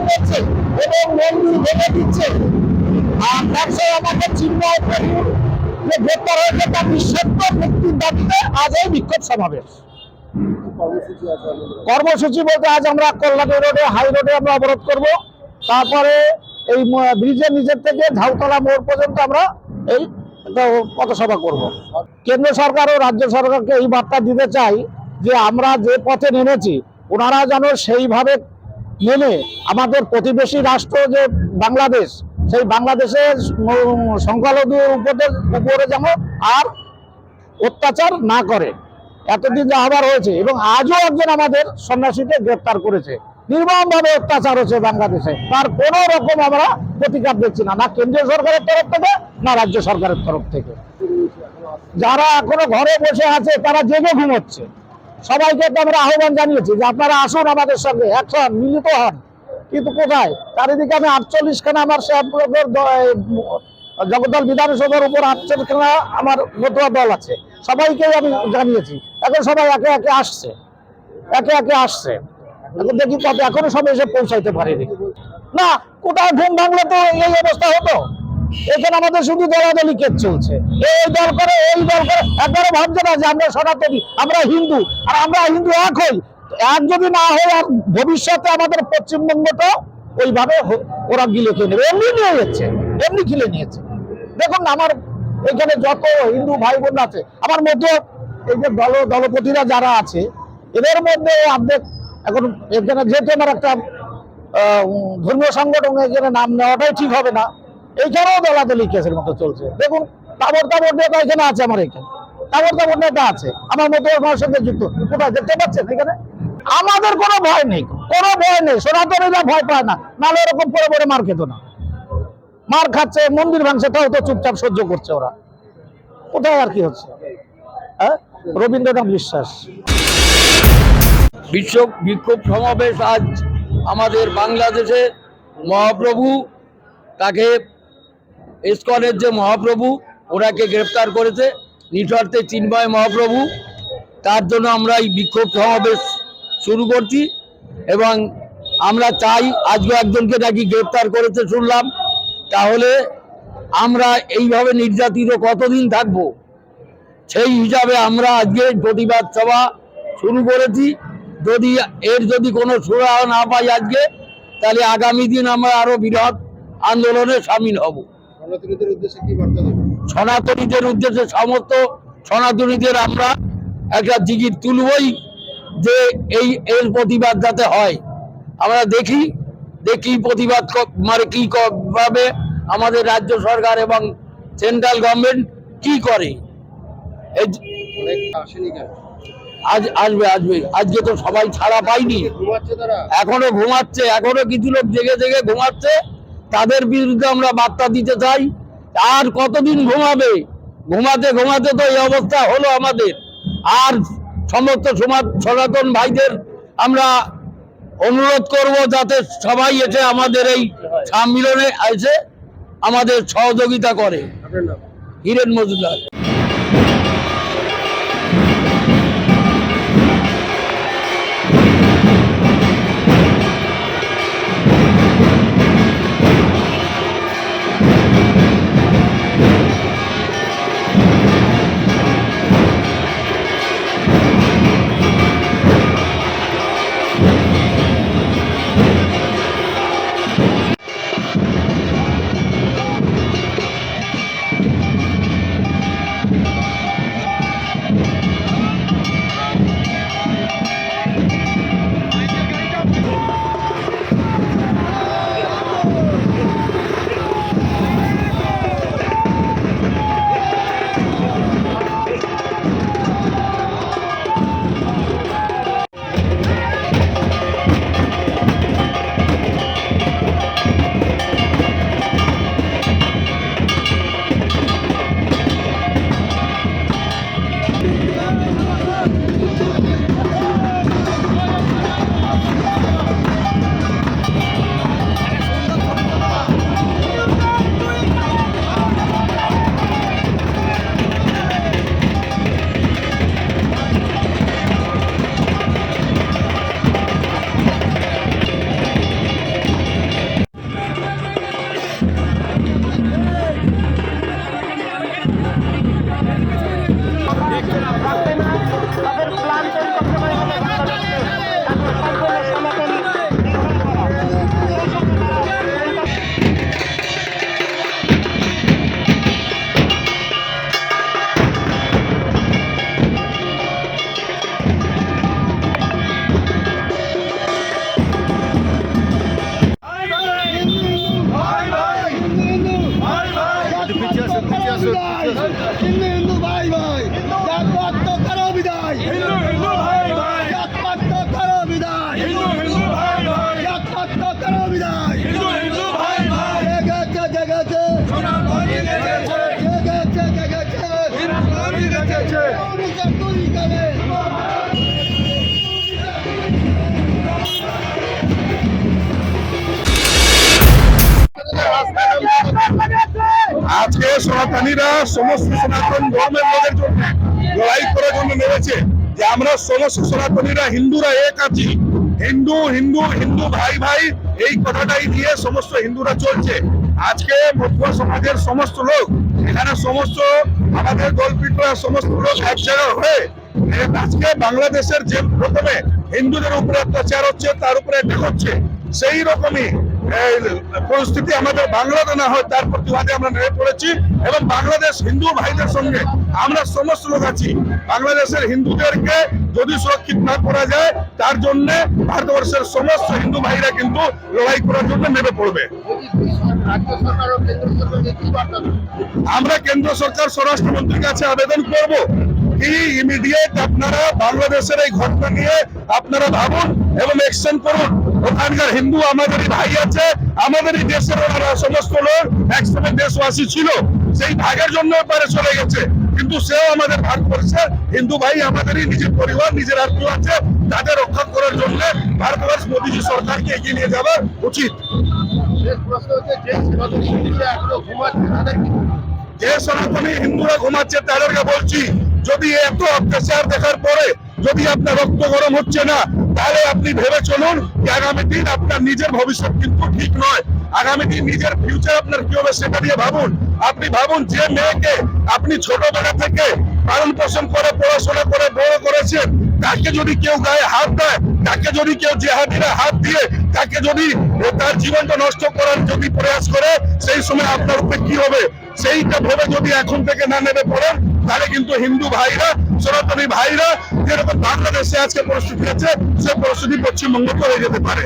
করছে এবং আর আমাকে আজ এই বিক্ষোভ কর্মসূচি বলতে আজ আমরা কল্যাণী রোডে, হাই রোডে আমরা অবরোধ করব। তারপরে এই ব্রিজের নিচের থেকে ঝাউতলা মোড় পর্যন্ত আমরা এই পথসভা করব। কেন্দ্র সরকার ও রাজ্য সরকারকে এই বার্তা দিতে চাই যে আমরা যে পথে নেমেছি, ওনারা যেন সেইভাবে নেমে আমাদের প্রতিবেশী রাষ্ট্র যে বাংলাদেশ, সেই বাংলাদেশের সংখ্যালঘু উপরে উপরে যেন আর অত্যাচার না করে। এতদিন যা আবার হয়েছে এবং আজও একজন আমাদের সন্ন্যাসীকে গ্রেপ্তার করেছে। নির্মমভাবে অত্যাচার হচ্ছে বাংলাদেশে। তার কোনো রকম আমরা প্রতিকার দেখছি না না কেন্দ্রীয় সরকারের তরফ থেকে, না রাজ্য সরকারের তরফ থেকে। যারা এখনও ঘরে বসে আছে, তারা জেগে ঘুমোচ্ছে। সবাইকে তো আমরা আহ্বান জানিয়েছি যে আপনারা আসুন আমাদের সঙ্গে একশন মিলিত হন। কিন্তু কোথায়? চারিদিকে আমি আটচল্লিশ খানা আমার শ্যামপুরের জগদ্দল বিধানসভার উপর আটচল্লিশ খানা আমার মতুয়া দল আছে। সবাইকে আমি জানিয়েছি। এখন সবাই একে একে আসছে। একে একে আসছে। এখন দেখি কত এখনও সবাই এসে পৌঁছাইতে পারেনি। না, কোথায় ঘুম ভাঙলে তো এই অবস্থা হতো? এখানে আমাদের শুধু দলাদলি কেস চলছে। এই দল করে, এই দল করে। একবারে ভাবছে না যে আমরা সনাতনী, আমরা হিন্দু, আর আমরা হিন্দু এক হই। এক যদি না হয়, আর ভবিষ্যতে আমাদের পশ্চিমবঙ্গটা ওইভাবে ওরা গিলে খেয়ে নেবে। এমনি নিয়ে যাচ্ছে, এমনি গিলে নিয়েছে। দেখুন আমার এখানে যত হিন্দু ভাই বোন আছে, আমার মধ্যে এই যে দল, দলপতিরা যারা আছে, এদের মধ্যে অর্ধেক এখন এখানে যেহেতু আমার একটা ধর্মীয় সংগঠন, এখানে নাম নেওয়াটাই ঠিক হবে না। এইখানেও দলাদলি কেসের মতো চলছে। দেখুন তাবর তাবর নেতা এখানে আছে আমার এখানে। তাবর তাবর নেতা আছে। আমার মতো আমার সঙ্গে যুক্ত। কোথায়? দেখতে পাচ্ছেন এখানে? আমাদের কোনো ভয় নেই। কোনো ভয় নেই। সনাতনীরা ভয় পায় না। নাহলে এরকম পরে পরে মার খেত না। মার খাচ্ছে, মন্দির ভাঙছে, তাও তো চুপচাপ সহ্য করছে ওরা। কোথায় আর কি হচ্ছে? হ্যাঁ? রবীন্দ্রনাথ বিশ্বাস। বিশ্ব বিক্ষোভ সমাবেশ আজ আমাদের বাংলাদেশে মহাপ্রভু তাকে ইস্কনের যে মহাপ্রভু, ওনাকে গ্রেপ্তার করেছে। নিঃস্বার্থে চিন্ময় মহাপ্রভু। তার জন্য আমরা এই বিক্ষোভ সমাবেশ শুরু করছি এবং আমরা চাই আজকে একজনকে নাকি গ্রেপ্তার করেছে শুনলাম। তাহলে আমরা এইভাবে নির্যাতিত কতদিন থাকব? সেই হিসাবে আমরা আজকে প্রতিবাদ সভা শুরু করেছি। যদি এর যদি কোনো সুরাহ না পাই আজকে, তাহলে আগামী দিন আমরা আরও বৃহৎ আন্দোলনে সামিল হব। সনাতনীদের উদ্দেশ্যে কি বার্তা দেবেন? সনাতনীদের উদ্দেশ্যে সমস্ত সনাতনীদের আমরা একটা জিগির তুলবই যে এই এর প্রতিবাদ যাতে হয়। আমরা দেখি যে দেখি প্রতিবাদ মানে কি ক- ভাবে আমাদের রাজ্য সরকার এবং সেন্ট্রাল গভর্নমেন্ট কি করে। আজ আসবে আসবে। আজকে তো সবাই ছাড়া পাইনি এখনও ঘুমাচ্ছে এখনও কিছু লোক জেগে জেগে ঘুমাচ্ছে। তাদের বিরুদ্ধে আমরা বার্তা দিতে চাই। আর কতদিন ঘুমাবে? ঘুমাতে ঘুমাতে তো এই অবস্থা হলো আমাদের। আর সমস্ত সমাজ সনাতন ভাইদের আমরা অনুরোধ করব যাতে সবাই এসে আমাদের এই সম্মিলনে এসে আমাদের সহযোগিতা করে। আজকে সনাতনীরা সমস্ত সনাতন ধর্মের লোকের জন্য লড়াই করার জন্য নেমেছে। যে আমরা সমস্ত সনাতনীরা হিন্দুরা এক আছি। হিন্দু হিন্দু হিন্দু ভাই ভাই এই কথাটাই নিয়ে সমস্ত হিন্দুরা চলছে। আজকে মধ্যুয়া সমাজের সমস্ত লোক, এখানে সমস্ত আমাদের দলপিটরা, সমস্ত লোক এক জায়গা হয়ে আজকে বাংলাদেশের যে প্রথমে হিন্দুদের উপরে অত্যাচার হচ্ছে, তার উপরে অ্যাটাক হচ্ছে, সেই রকমই পরিস্থিতি আমাদের বাংলাতে না হয়, তার প্রতিবাদে আমরা নেমে পড়েছি। এবং বাংলাদেশ হিন্দু ভাইদের সঙ্গে আমরা সমস্ত লোক আছি। বাংলাদেশের হিন্দুদেরকে যদি সুরক্ষিত না করা যায়, তার জন্য ভারতবর্ষের সমস্ত হিন্দু ভাইরা কিন্তু লড়াই করার জন্য নেমে পড়বে। আমরা কেন্দ্র সরকার স্বরাষ্ট্রমন্ত্রীর কাছে আবেদন করব কি ইমিডিয়েট আপনারা বাংলাদেশের এই ঘটনা নিয়ে আপনারা ভাবুন এবং এক্সচেঞ্জ করুন। ওখানকার হিন্দু আমাদেরই ভাই আছে, আমাদেরই দেশের সমস্ত লোক, একসময় দেশবাসী ছিল, সেই ভাগের জন্য পারে চলে গেছে। কিন্তু সেও আমাদের ভারতবর্ষের হিন্দু ভাই আমাদেরই নিজের পরিবার নিজের আত্মীয় আছে তাদের রক্ষা করার জন্য ভারতবর্ষ মোদীজি সরকারকে এগিয়ে নিয়ে যাওয়া উচিত। যে সনাতনী হিন্দুরা ঘুমাচ্ছে তাদেরকে বলছি যদি এত অত্যাচার দেখার পরে যদি আপনার রক্ত গরম হচ্ছে না তাহলে আপনি ভেবে চলুন যে আগামী দিন আপনার নিজের ভবিষ্যৎ কিন্তু ঠিক নয়। আগামী দিন নিজের ফিউচার আপনার কি হবে সেটা নিয়ে ভাবুন। আপনি ভাবুন যে মেয়েকে আপনি ছোটবেলা থেকে পালন পোষণ করে, পড়াশোনা করে, বড় করেছেন, তাকে যদি কেউ গায়ে হাত দেয়, তাকে যদি কেউ জেহাদিরা হাত দিয়ে, তাকে যদি তার জীবনটা নষ্ট করার যদি প্রয়াস করে, সেই সময় আপনার উপরে কি হবে? সেইটা ভেবে যদি এখন থেকে না নেমে পড়েন, তাহলে কিন্তু হিন্দু ভাইরা, সনাতনী ভাইরা, যেরকম বাংলাদেশে আজকে পরিস্থিতি আছে, সে পরিস্থিতি পশ্চিমবঙ্গ হয়ে যেতে পারে।